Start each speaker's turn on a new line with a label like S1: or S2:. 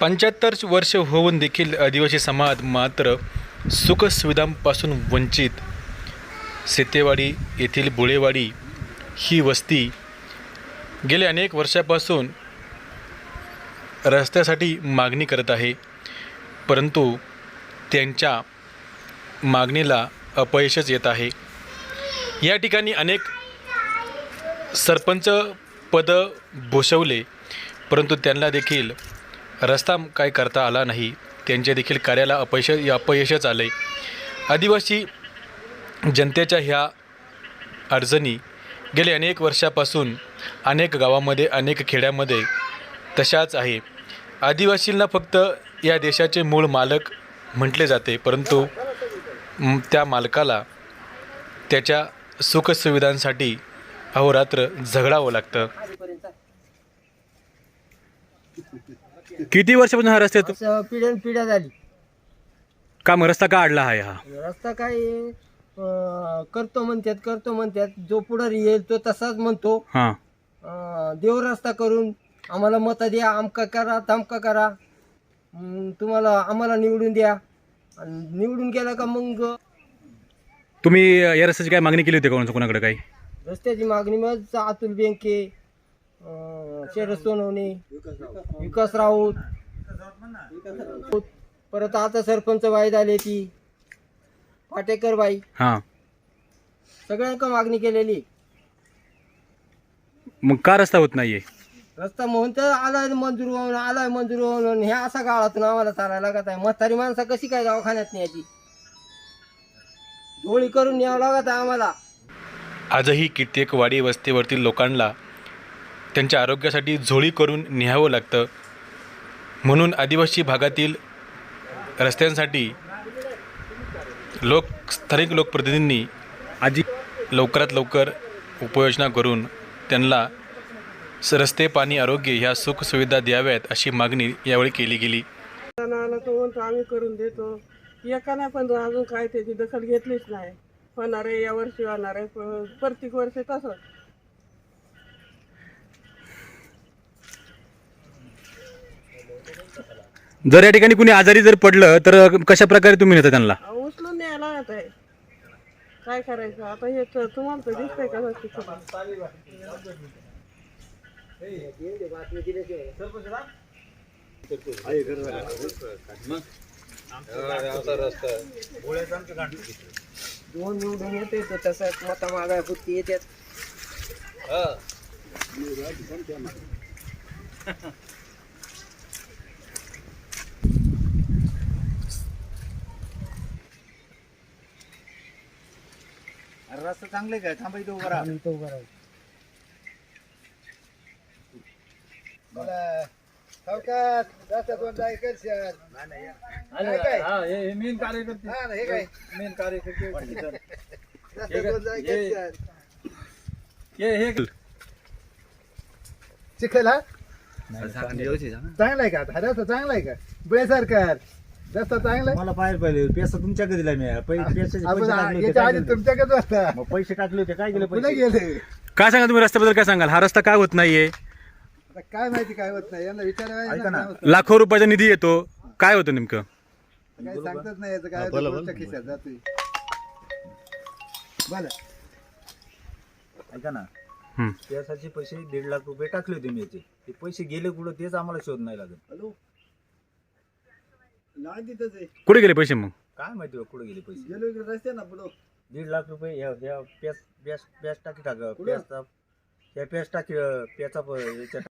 S1: पंच्याहत्तर वर्ष होऊन देखील आदिवासी समाज मात्र सुखसुविधांपासून वंचित. सेतेवाडी येथील बुळेवाडी ही वस्ती गेल्या अनेक वर्षापासून रस्त्यासाठी मागणी करत आहे. परंतु त्यांच्या मागणीला अपयशच येत आहे. या ठिकाणी अनेक सरपंच पद भूषवले परंतु त्यांना देखील रस्ता काय करता आला नाही त्यांचे देखील कार्याला अपयश अपयशच आले आदिवासी जनतेच्या ह्या अडचणी गेले अनेक वर्षापासून अनेक गावामध्ये अनेक खेड्यामध्ये तशाच आहे. आदिवासींना फक्त या देशाचे मूळ मालक म्हटले जाते परंतु त्या मालकाला त्याच्या सुखसुविधांसाठी अहोरात्र झगडावं लागतं. किती वर्षापासून हा रस्ता
S2: असं पिढ्यान पिढ्या झाली.
S1: का मग रस्ता का अडला आहे हा?
S2: रस्ता काय आहे, अं, करतो म्हणतात करतो म्हणतात. जो पुढारी येईल तो तसाच म्हणतो.
S1: हां.
S2: अं, देव रस्ता करून आम्हाला मत द्या आमका करा तमका करा. तुम्हाला आम्हाला निवडून द्या. आणि निवडून गेला का मग?
S1: तुम्ही या रस्त्याची काय मागणी केली होती कोणाचं कोणाकडे काही?
S2: रस्त्याची मागणी मग अतुल बेंके. अं, शरद सोनवणे विकास राऊत. परत आता सरपंच बाई झाली ती. पाटेकर बाई
S1: हां
S2: सगळ्यांका मागणी केलेली?
S1: मग का रस्ता होत नाहीये?
S2: रस्ता म्हणून तर आलाय मंजूर होऊन आलाय मंजूर होऊन ह्या असा गाळातून आम्हाला चालायला लागत आहे. म्हातारी माणसं कशी काय दवाखान्यात न्यायची? झोळी करून न्यावं लागत आहे आम्हाला.
S1: आजही कित्येक वाडी वस्तीवरतील लोकांना त्यांच्या आरोग्यासाठी झोळी करून न्यावं लागतं. म्हणून आदिवासी भागातील रस्त्यांसाठी लोक स्थानिक लोकप्रतिनिधींनी आधी लवकरात लवकर उपाययोजना करून त्यांना स- रस्ते पाणी आरोग्य ह्या सुखसुविधा द्याव्यात अशी मागणी यावेळी केली गेली.
S3: आला तो म्हणतो आम्ही करून देतो. एकाने पण अजून काय त्याची दखल घेतलीच नाही. होणार आहे या वर्षी होणार आहे प्रत्येक वर्षी तसंच.
S1: जर या ठिकाणी कुणी आजारी जर पडलं तर कशा प्रकारे तुम्ही नेता त्यांना?
S3: उचलून न्यायला लागत आहे काय करायचं? आता हे तर तुम्हाला तर दिसतंय का
S2: दोन निवडून येते तर तसं मता मागाय पुरती येतात
S4: रस्ता चांगले काय थांबा इथे उभा राहा.
S2: तो
S4: सावकाश दोन जाय करशाल काय? काय
S5: मेन कार्यकर्ते.
S4: हा ना, हे काय?
S5: मेन कार्यकर्ते
S4: रस्ता दोन जाय करशाल
S5: हे हे
S4: चिखल हा? चांगला आहे. का? हा रस्ता चांगला आहे का? बुळे सरकार रस्ता चांगला आहे.
S5: मला पाहायला पाहिजे. पैसा तुमच्याकडे दिला मी पै- पैशाचे
S4: आपण
S5: पैसे टाकले होते.
S4: याच्या
S5: काय
S4: आधी
S5: केलं?
S4: तुमच्याकडे होता.
S5: मग पैसे टाकले होते. काय केलं
S4: पुन्हा
S5: पैसे?
S4: गेले?
S1: काय सांगा तुम्ही? रस्त्याबद्दल काय सांगाल? हा रस्ता काय होत नाहीये?
S4: आता काय माहिती काय होत नाही? यांना विचारायला
S5: ऐका ना.
S1: लाखो रुपयाचा निधी येतो. काय होतं नेमकं?
S4: काय सांगतच नाही याचं. काय
S5: बोला, बोला.
S4: खिशात जातोय. बोला.
S5: ऐका ना.
S1: हं.
S5: त्यासाठी पैसे दीड लाख रुपये टाकले होते मी याचे. ते पैसे गेले कुठं? तेच आम्हाला शोध नाही लागत.
S4: हॅलो? नाही तिथंच आहे.
S1: कुठे गेले पैसे मग?
S5: काय माहिती बा कुठे गेले पैसे?
S4: गेलो इकडे रस्ते ना पुढं.
S5: दीड लाख रुपये ह्या ह्या पॅस पॅस पॅस टाकी टाका
S4: कुठं?
S5: पॅसचा त्या पॅस टाकी पॅचा प- याच्या